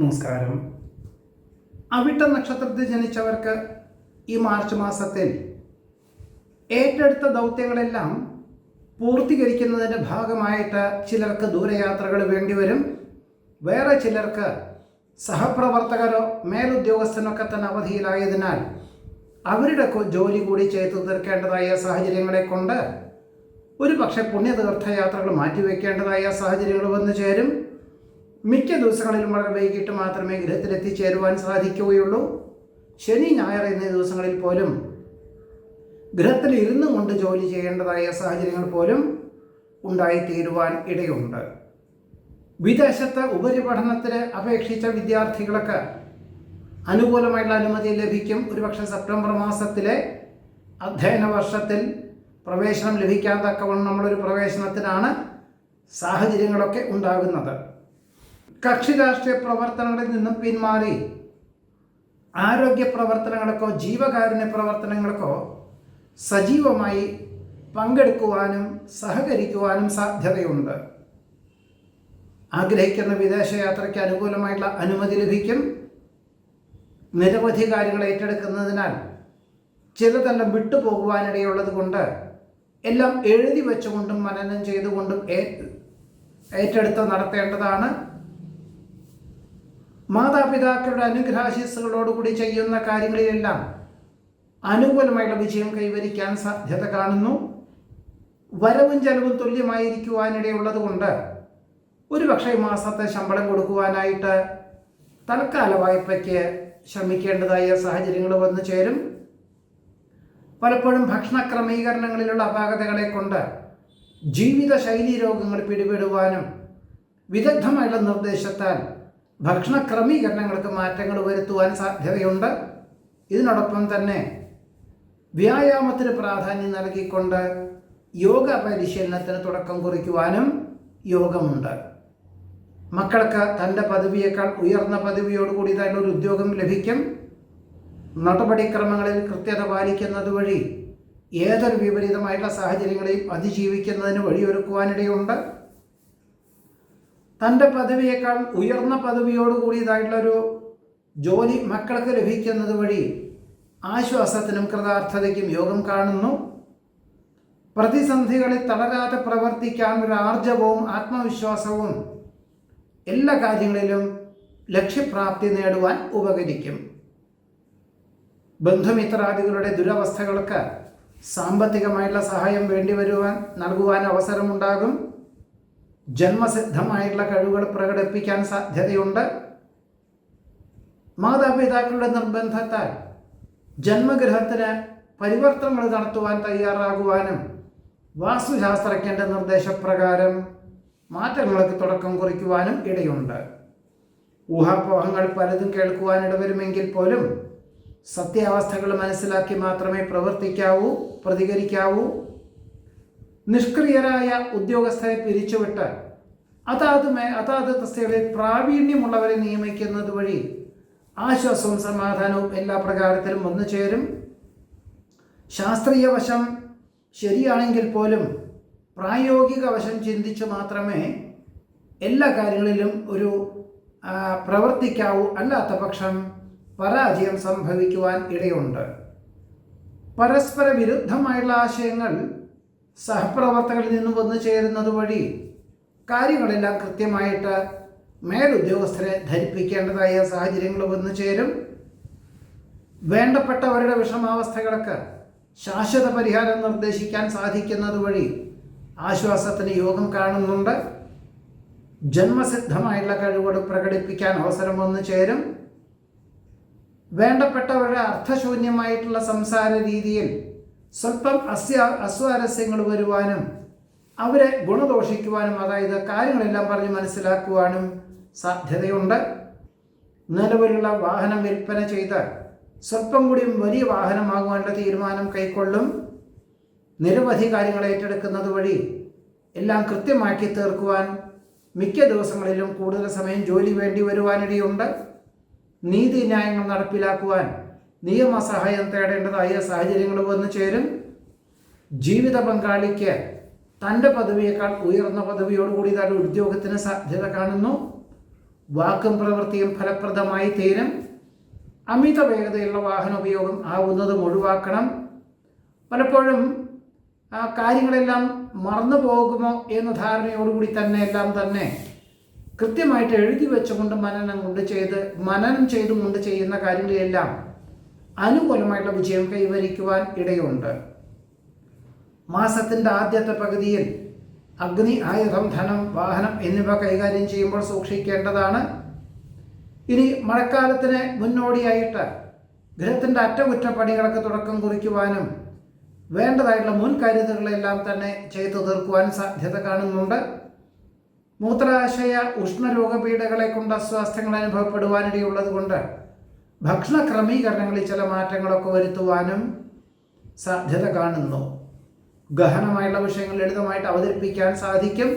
നമസ്കാരം. അവിട്ട നക്ഷത്രത്തിൽ ജനിച്ചവർക്ക് ഈ മാർച്ച് മാസത്തിൽ ഏറ്റെടുത്ത ദൗത്യങ്ങളെല്ലാം പൂർത്തീകരിക്കുന്നതിന്റെ ഭാഗമായിട്ട് ചിലർക്ക് ദൂരയാത്രകൾ വേണ്ടിവരും. വേറെ ചിലർക്ക് സഹപ്രവർത്തകരോ മേലുദ്യോഗസ്ഥനൊക്കെ തന്നെ അവധിയിലായതിനാൽ അവരുടെ ജോലി കൂടി ചെയ്തു തീർക്കേണ്ടതായ സാഹചര്യങ്ങളെ കൊണ്ട് ഒരു പക്ഷേ പുണ്യതീർത്ഥയാത്രകൾ മാറ്റിവെക്കേണ്ടതായ സാഹചര്യങ്ങൾ വന്നു ചേരും. മിക്ക ദിവസങ്ങളിലും വളരെ വൈകിട്ട് മാത്രമേ ഗൃഹത്തിലെത്തിച്ചേരുവാൻ സാധിക്കുകയുള്ളൂ. ശനി ഞായർ എന്നീ ദിവസങ്ങളിൽ പോലും ഗൃഹത്തിൽ ഇരുന്നു കൊണ്ട് ജോലി ചെയ്യേണ്ടതായ സാഹചര്യങ്ങൾ പോലും ഉണ്ടായിത്തീരുവാൻ ഇടയുണ്ട്. വിദേശത്ത് ഉപരിപഠനത്തിന് അപേക്ഷിച്ച വിദ്യാർത്ഥികൾക്ക് അനുകൂലമായിട്ടുള്ള അനുമതി ലഭിക്കും. ഒരുപക്ഷെ സെപ്റ്റംബർ മാസത്തിലെ അധ്യയന വർഷത്തിൽ പ്രവേശനം ലഭിക്കാൻ നമ്മളൊരു പ്രവേശനത്തിനാണ് സാഹചര്യങ്ങളൊക്കെ ഉണ്ടാകുന്നത്. കക്ഷി രാഷ്ട്രീയ പ്രവർത്തനങ്ങളിൽ നിന്നും പിന്മാറി. ആരോഗ്യ പ്രവർത്തനങ്ങൾക്കോ ജീവകാരുണ്യ പ്രവർത്തനങ്ങൾക്കോ സജീവമായി പങ്കെടുക്കുവാനും സഹകരിക്കുവാനും സാധ്യതയുണ്ട്. ആഗ്രഹിക്കുന്ന വിദേശയാത്രയ്ക്ക് അനുകൂലമായിട്ടുള്ള അനുമതി ലഭിക്കും. നിരവധി കാര്യങ്ങൾ ഏറ്റെടുക്കുന്നതിനാൽ ചിലതെല്ലാം വിട്ടുപോകുവാനിടയുള്ളത് കൊണ്ട് എല്ലാം എഴുതി വെച്ചുകൊണ്ടും മനനം ചെയ്തുകൊണ്ടും ഏറ്റെടുത്ത് നടത്തേണ്ടതാണ്. മാതാപിതാക്കളുടെ അനുഗ്രഹാശിസ്സുകളോടുകൂടി ചെയ്യുന്ന കാര്യങ്ങളിലെല്ലാം അനുകൂലമായിട്ടുള്ള വിജയം കൈവരിക്കാൻ സാധ്യത കാണുന്നു. വരവും ചെലവും തുല്യമായിരിക്കുവാനിടയുള്ളത് കൊണ്ട് ഒരുപക്ഷെ മാസത്തെ ശമ്പളം കൊടുക്കുവാനായിട്ട് തൽക്കാല വായ്പയ്ക്ക് ശ്രമിക്കേണ്ടതായ സാഹചര്യങ്ങൾ വന്നു ചേരും. പലപ്പോഴും ഭക്ഷണ ക്രമീകരണങ്ങളിലുള്ള അപാകതകളെ കൊണ്ട് ജീവിതശൈലി രോഗങ്ങൾ പിടിപെടുവാനും വിദഗ്ധമായുള്ള നിർദ്ദേശത്താൽ ഭക്ഷണ ക്രമീകരണങ്ങൾക്ക് മാറ്റങ്ങൾ വരുത്തുവാൻ സാധ്യതയുണ്ട്. ഇതിനോടൊപ്പം തന്നെ വ്യായാമത്തിന് പ്രാധാന്യം നൽകിക്കൊണ്ട് യോഗ പരിശീലനത്തിന് തുടക്കം കുറിക്കുവാനും യോഗമുണ്ട്. മക്കൾക്ക് തന്റെ പദവിയേക്കാൾ ഉയർന്ന പദവിയോടുകൂടി തന്നെ ഒരു ഉദ്യോഗം ലഭിക്കും. നടപടിക്രമങ്ങളിൽ കൃത്യത പാലിക്കുന്നത് വഴി ഏതൊരു വിപരീതമായിട്ടുള്ള സാഹചര്യങ്ങളെയും അതിജീവിക്കുന്നതിന് വഴിയൊരുക്കുവാനിടയുണ്ട്. തന്റെ പദവിയേക്കാൾ ഉയർന്ന പദവിയോട് പദവിയോടുകൂടിയതായിട്ടുള്ളൊരു ജോലി മക്കൾക്ക് ലഭിക്കുന്നത് വഴി ആശ്വാസത്തിനും കൃതാർത്ഥതയ്ക്കും യോഗം കാണുന്നു. പ്രതിസന്ധികളിൽ തളരാതെ പ്രവർത്തിക്കാൻ ഒരു ആർജവവും ആത്മവിശ്വാസവും എല്ലാ കാര്യങ്ങളിലും ലക്ഷ്യപ്രാപ്തി നേടുവാൻ ഉപകരിക്കും. ബന്ധുമിത്രാദികളുടെ ദുരവസ്ഥകൾക്ക് സാമ്പത്തികമായിട്ടുള്ള സഹായം വേണ്ടിവരുവാൻ നൽകുവാൻ അവസരമുണ്ടാകും. ജന്മസിദ്ധമായിട്ടുള്ള കഴിവുകൾ പ്രകടിപ്പിക്കാൻ സാധ്യതയുണ്ട്. മാതാപിതാക്കളുടെ നിർബന്ധത്താൽ ജന്മഗൃഹത്തിന് പരിവർത്തനങ്ങൾ നടത്തുവാൻ തയ്യാറാകുവാനും വാസ്തുശാസ്ത്രജ്ഞന്റെ നിർദ്ദേശപ്രകാരം മാറ്റങ്ങൾക്ക് തുടക്കം കുറിക്കുവാനും ഇടയുണ്ട്. ഊഹാപോഹങ്ങൾ പലതും കേൾക്കുവാൻ ഇടവരുമെങ്കിൽ പോലും സത്യാവസ്ഥകൾ മനസ്സിലാക്കി മാത്രമേ പ്രവർത്തിക്കാവൂ പ്രതികരിക്കാവൂ നിഷ്ക്രിയരായ ഉദ്യോഗസ്ഥരെ പിരിച്ചുവിട്ട് അതാത് മേ അതാത് തസ്തികളിൽ പ്രാവീണ്യമുള്ളവരെ നിയമിക്കുന്നത് വഴി ആശ്വാസവും സമാധാനവും എല്ലാ പ്രകാരത്തിലും വന്നു ചേരും. ശാസ്ത്രീയ വശം ശരിയാണെങ്കിൽ പോലും പ്രായോഗിക വശം ചിന്തിച്ച് മാത്രമേ എല്ലാ കാര്യങ്ങളിലും ഒരു പ്രവർത്തിക്കാവൂ. അല്ലാത്ത പക്ഷം പരാജയം സംഭവിക്കുവാൻ ഇടയുണ്ട്. പരസ്പര വിരുദ്ധമായുള്ള ആശയങ്ങൾ സഹപ്രവർത്തകരിൽ നിന്നും വന്നു ചേരുന്നത് വഴി കാര്യങ്ങളെല്ലാം കൃത്യമായിട്ട് മേലുദ്യോഗസ്ഥരെ ധരിപ്പിക്കേണ്ടതായ സാഹചര്യങ്ങൾ വന്നു ചേരും. വേണ്ടപ്പെട്ടവരുടെ വിഷമാവസ്ഥകൾക്ക് ശാശ്വത പരിഹാരം നിർദ്ദേശിക്കാൻ സാധിക്കുന്നത് വഴി ആശ്വാസത്തിന് യോഗം കാണുന്നുണ്ട്. ജന്മസിദ്ധമായുള്ള കഴിവുകൾ പ്രകടിപ്പിക്കാൻ അവസരം വന്നു ചേരും. വേണ്ടപ്പെട്ടവരുടെ അർത്ഥശൂന്യമായിട്ടുള്ള സംസാര രീതിയിൽ സ്വല്പം അസ്യ അസ്വാരസ്യങ്ങൾ വരുവാനും അവരെ ഗുണദോഷിക്കുവാനും അതായത് കാര്യങ്ങളെല്ലാം പറഞ്ഞ് മനസ്സിലാക്കുവാനും സാധ്യതയുണ്ട്. നിലവിലുള്ള വാഹനം വിൽപ്പന ചെയ്ത് സ്വല്പം കൂടിയും വലിയ വാഹനമാകുവാനുള്ള തീരുമാനം കൈക്കൊള്ളും. നിരവധി കാര്യങ്ങൾ ഏറ്റെടുക്കുന്നത് വഴി എല്ലാം കൃത്യമാക്കി തീർക്കുവാൻ മിക്ക ദിവസങ്ങളിലും കൂടുതൽ സമയം ജോലി വേണ്ടി വരുവാനിടയുണ്ട്. നീതിന്യായങ്ങൾ നടപ്പിലാക്കുവാൻ നിയമസഹായം തേടേണ്ടതായ സാഹചര്യങ്ങൾ വന്നു ചേരും. ജീവിത പങ്കാളിക്ക് തന്റെ പദവിയേക്കാൾ ഉയർന്ന പദവിയോടുകൂടി താൻ ഉദ്യോഗത്തിന് സാധ്യത കാണുന്നു. വാക്കും പ്രവൃത്തിയും ഫലപ്രദമായി തീരും. അമിത വേഗതയുള്ള വാഹന ഉപയോഗം ആവുന്നതും ഒഴിവാക്കണം. പലപ്പോഴും ആ കാര്യങ്ങളെല്ലാം മറന്നു പോകുമോ എന്ന ധാരണയോടുകൂടി തന്നെ എല്ലാം തന്നെ കൃത്യമായിട്ട് എഴുതി വെച്ചുകൊണ്ട് മനനം കൊണ്ട് ചെയ്ത് മനനം ചെയ്തുകൊണ്ട് ചെയ്യുന്ന കാര്യങ്ങളിലെല്ലാം അനുകൂലമായിട്ടുള്ള വിജയം കൈവരിക്കുവാൻ ഇടയുണ്ട്. മാസത്തിന്റെ ആദ്യത്തെ പകുതിയിൽ അഗ്നി ആയുധം ധനം വാഹനം എന്നിവ കൈകാര്യം ചെയ്യുമ്പോൾ സൂക്ഷിക്കേണ്ടതാണ്. ഇനി മഴക്കാലത്തിന് മുന്നോടിയായിട്ട് ഗൃഹത്തിന്റെ അറ്റകുറ്റപ്പണികളൊക്കെ തുടക്കം കുറിക്കുവാനും വേണ്ടതായിട്ടുള്ള മുൻകരുതലുകളെല്ലാം തന്നെ ചെയ്തു തീർക്കുവാൻ സാധ്യത കാണുന്നുണ്ട്. മൂത്രാശയ ഉഷ്ണരോഗപീഠകളെ കൊണ്ട് അസ്വാസ്ഥ്യങ്ങൾ അനുഭവപ്പെടുവാനിടയുള്ളത് കൊണ്ട് ഭക്ഷണ ക്രമീകരണങ്ങളിൽ ചില മാറ്റങ്ങളൊക്കെ വരുത്തുവാനും സാധ്യത കാണുന്നു. ഗഹനമായുള്ള വിഷയങ്ങൾ ലളിതമായിട്ട് അവതരിപ്പിക്കാൻ സാധിക്കും.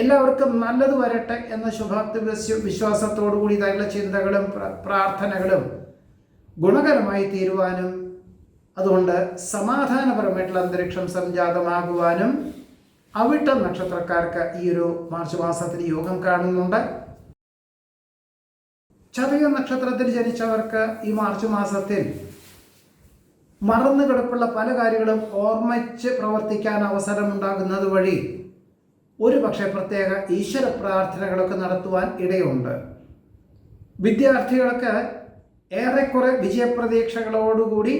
എല്ലാവർക്കും നല്ലത് വരട്ടെ എന്ന ശുഭാപ്തി വിശ്വാസത്തോടു കൂടിയതായുള്ള ചിന്തകളും പ്രാർത്ഥനകളും ഗുണകരമായി തീരുവാനും അതുകൊണ്ട് സമാധാനപരമായിട്ടുള്ള അന്തരീക്ഷം സംജാതമാകുവാനും അവിട്ട നക്ഷത്രക്കാർക്ക് ഈ ഒരു മാർച്ച് മാസത്തിൽ യോഗം കാണുന്നുണ്ട്. ചതയ നക്ഷത്രത്തിൽ ജനിച്ചവർക്ക് ഈ മാർച്ച് മാസത്തിൽ മറന്നു കിടപ്പുള്ള പല കാര്യങ്ങളും ഓർമ്മിച്ച് പ്രവർത്തിക്കാൻ അവസരമുണ്ടാകുന്നത് വഴി ഒരു പക്ഷേ പ്രത്യേക ഈശ്വര പ്രാർത്ഥനകളൊക്കെ നടത്തുവാൻ ഇടയുണ്ട്. വിദ്യാർത്ഥികൾക്ക് ഏറെക്കുറെ വിജയപ്രതീക്ഷകളോടുകൂടി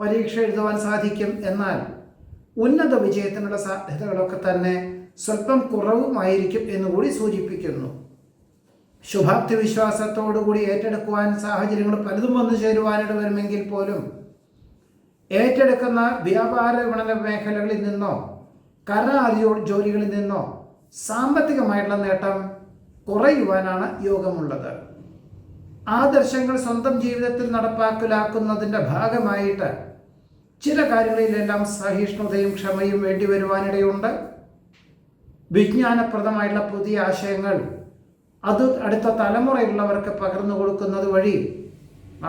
പരീക്ഷ എഴുതുവാൻ സാധിക്കും. എന്നാൽ ഉന്നത വിജയത്തിനുള്ള സാധ്യതകളൊക്കെ തന്നെ സ്വല്പം കുറവുമായിരിക്കും എന്നുകൂടി സൂചിപ്പിക്കുന്നു. ശുഭാപ്തി വിശ്വാസത്തോടുകൂടി ഏറ്റെടുക്കുവാൻ സാഹചര്യങ്ങൾ പലതും വന്നു ചേരുവാനിട വരുമെങ്കിൽ പോലും ഏറ്റെടുക്കുന്ന വ്യാപാര വിപണന മേഖലകളിൽ നിന്നോ കരാർ ജോലികളിൽ നിന്നോ സാമ്പത്തികമായിട്ടുള്ള നേട്ടം കുറയുവാനാണ് യോഗമുള്ളത്. ആദർശങ്ങൾ സ്വന്തം ജീവിതത്തിൽ നടപ്പാക്കലാക്കുന്നതിന്റെ ഭാഗമായിട്ട് ചില കാര്യങ്ങളിലെല്ലാം സഹിഷ്ണുതയും ക്ഷമയും വേണ്ടി വരുവാനിടയുണ്ട് വിജ്ഞാനപ്രദമായിട്ടുള്ള പുതിയ ആശയങ്ങൾ അത് അടുത്ത തലമുറയിലുള്ളവർക്ക് പകർന്നു കൊടുക്കുന്നത് വഴി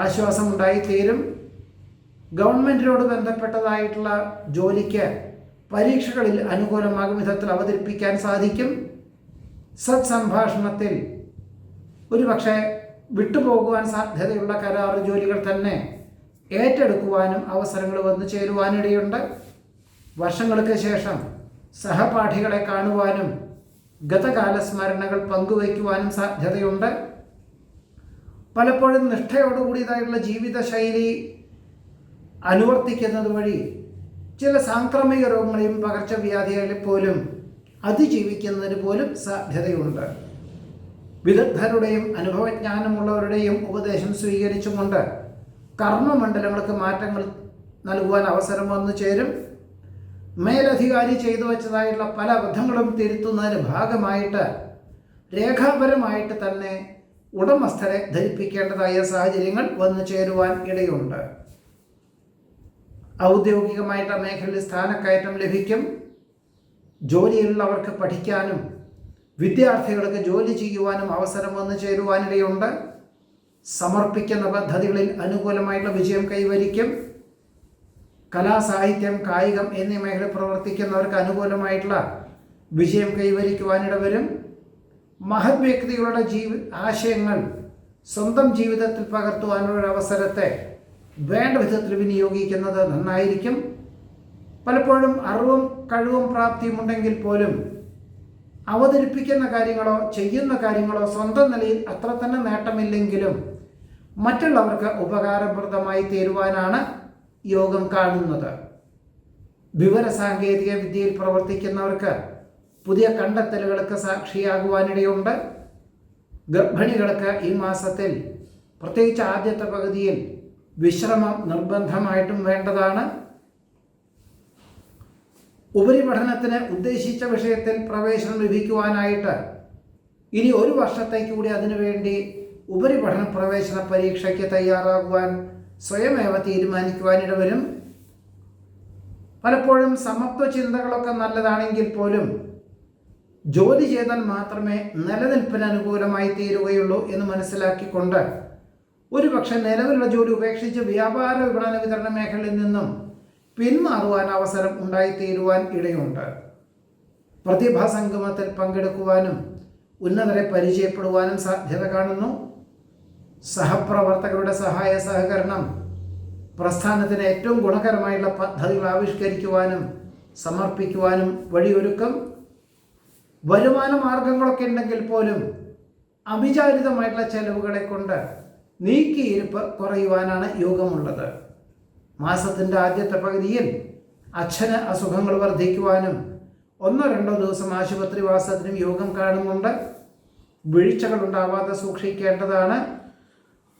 ആശ്വാസം ഉണ്ടായിത്തീരും ഗവൺമെന്റിനോട് ബന്ധപ്പെട്ടതായിട്ടുള്ള ജോലിക്ക് പരീക്ഷകളിൽ അനുകൂലമാകും വിധത്തിൽ അവതരിപ്പിക്കാൻ സാധിക്കും. സത്സംഭാഷണത്തിൽ ഒരു പക്ഷേ വിട്ടുപോകുവാൻ സാധ്യതയുള്ള കരാർ ജോലികൾ തന്നെ ഏറ്റെടുക്കുവാനും അവസരങ്ങൾ വന്നു ചേരുവാനിടയുണ്ട്. വർഷങ്ങൾക്ക് ശേഷം സഹപാഠികളെ കാണുവാനും ഗതകാല സ്മരണകൾ പങ്കുവയ്ക്കുവാനും സാധ്യതയുണ്ട്. പലപ്പോഴും നിഷ്ഠയോടുകൂടിയതായിട്ടുള്ള ജീവിതശൈലി അനുവർത്തിക്കുന്നത് വഴി ചില സാംക്രമിക രോഗങ്ങളെയും പകർച്ചവ്യാധികളെ പോലും അതിജീവിക്കുന്നതിന് പോലും സാധ്യതയുണ്ട്. വിദഗ്ധരുടെയും അനുഭവജ്ഞാനമുള്ളവരുടെയും ഉപദേശം സ്വീകരിച്ചുകൊണ്ട് കർമ്മമണ്ഡലങ്ങൾക്ക് മാറ്റങ്ങൾ നൽകുവാൻ അവസരം വന്നു ചേരും. മേലധികാരി ചെയ്തു വച്ചതായുള്ള പല അബദ്ധങ്ങളും തിരുത്തുന്നതിന് ഭാഗമായിട്ട് രേഖാപരമായിട്ട് തന്നെ ഉടമസ്ഥരെ ധരിപ്പിക്കേണ്ടതായ സാഹചര്യങ്ങൾ വന്നു ചേരുവാൻ ഇടയുണ്ട്. ഔദ്യോഗികമായിട്ട് മേഖലയിൽ സ്ഥാനക്കയറ്റം ലഭിക്കും. ജോലിയിലുള്ളവർക്ക് പഠിക്കാനും വിദ്യാർത്ഥികൾക്ക് ജോലി ചെയ്യുവാനും അവസരം വന്നു ചേരുവാനിടയുണ്ട്. സമർപ്പിക്കുന്ന പദ്ധതികളിൽ അനുകൂലമായിട്ടുള്ള വിജയം കൈവരിക്കും. കലാസാഹിത്യം കായികം എന്നീ മേഖല പ്രവർത്തിക്കുന്നവർക്ക് അനുകൂലമായിട്ടുള്ള വിജയം കൈവരിക്കുവാനിട വരും. മഹത് വ്യക്തികളുടെ ജീവി ആശയങ്ങൾ സ്വന്തം ജീവിതത്തിൽ പകർത്തുവാനുള്ള അവസരത്തെ വേണ്ട വിധത്തിൽ വിനിയോഗിക്കുന്നത് നന്നായിരിക്കും. പലപ്പോഴും അറിവും കഴിവും പ്രാപ്തിയും ഉണ്ടെങ്കിൽ പോലും അവതരിപ്പിക്കുന്ന കാര്യങ്ങളോ ചെയ്യുന്ന കാര്യങ്ങളോ സ്വന്തം നിലയിൽ അത്ര തന്നെ നേട്ടമില്ലെങ്കിലും മറ്റുള്ളവർക്ക് ഉപകാരപ്രദമായി തീരുവാനാണ് യോഗം കാണുന്നത്. വിവരസാങ്കേതിക വിദ്യയിൽ പ്രവർത്തിക്കുന്നവർക്ക് പുതിയ കണ്ടെത്തലുകൾക്ക് സാക്ഷിയാകുവാനിടയുണ്ട്. ഗർഭിണികൾക്ക് ഈ മാസത്തിൽ പ്രത്യേകിച്ച് ആദ്യത്തെ പകുതിയിൽ വിശ്രമം നിർബന്ധമായിട്ടും വേണ്ടതാണ്. ഉപരിപഠനത്തിന് ഉദ്ദേശിച്ച വിഷയത്തിൽ പ്രവേശനം ലഭിക്കുവാനായിട്ട് ഇനി ഒരു വർഷത്തേക്ക് കൂടി അതിനുവേണ്ടി ഉപരിപഠന പ്രവേശന പരീക്ഷയ്ക്ക് തയ്യാറാകുവാൻ സ്വയമേവ തീരുമാനിക്കുവാനിട വരും പലപ്പോഴും സമത്വ ചിന്തകളൊക്കെ നല്ലതാണെങ്കിൽ പോലും ജോലി ചെയ്താൽ മാത്രമേ നിലനിൽപ്പിന് അനുകൂലമായി തീരുകയുള്ളൂ എന്ന് മനസ്സിലാക്കിക്കൊണ്ട് ഒരുപക്ഷെ നിലവിലുള്ള ജോലി ഉപേക്ഷിച്ച് വ്യാപാര വിപണന വിതരണ മേഖലയിൽ നിന്നും പിന്മാറുവാൻ അവസരം ഉണ്ടായിത്തീരുവാൻ ഇടയുണ്ട്. പ്രതിഭാസംഗമത്തിൽ പങ്കെടുക്കുവാനും ഉന്നതരെ പരിചയപ്പെടുവാനും സാധ്യത കാണുന്നു. സഹപ്രവർത്തകരുടെ സഹായ സഹകരണം പ്രസ്ഥാനത്തിന് ഏറ്റവും ഗുണകരമായുള്ള പദ്ധതികൾ ആവിഷ്കരിക്കുവാനും സമർപ്പിക്കുവാനും വഴിയൊരുക്കും വരുമാന മാർഗങ്ങളൊക്കെ ഉണ്ടെങ്കിൽ പോലും അവിചാരിതമായിട്ടുള്ള ചെലവുകളെ കൊണ്ട് നീക്കിയിരിപ്പ് കുറയുവാനാണ് യോഗമുള്ളത്. മാസത്തിന്റെ ആദ്യത്തെ പകുതിയിൽ അച്ഛന് അസുഖങ്ങൾ വർദ്ധിക്കുവാനും ഒന്നോ രണ്ടോ ദിവസം ആശുപത്രി വാസത്തിനും യോഗം കാണുന്നുണ്ട്. വീഴ്ചകൾ ഉണ്ടാവാതെ സൂക്ഷിക്കേണ്ടതാണ്.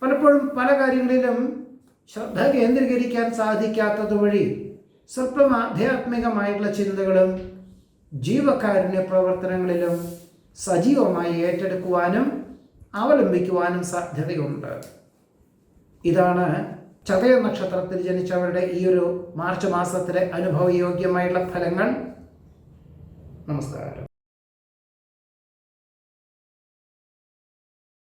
പലപ്പോഴും പല കാര്യങ്ങളിലും ശ്രദ്ധ കേന്ദ്രീകരിക്കാൻ സാധിക്കാത്തത് വഴി സ്വല്പം ആധ്യാത്മികമായിട്ടുള്ള ചിന്തകളും ജീവകാരുണ്യ പ്രവർത്തനങ്ങളിലും സജീവമായി ഏറ്റെടുക്കുവാനും അവലംബിക്കുവാനും സാധ്യതയുണ്ട്. ഇതാണ് ചതയ നക്ഷത്രത്തിൽ ജനിച്ചവരുടെ ഈ ഒരു മാർച്ച് മാസത്തിലെ അനുഭവയോഗ്യമായുള്ള ഫലങ്ങൾ. നമസ്കാരം.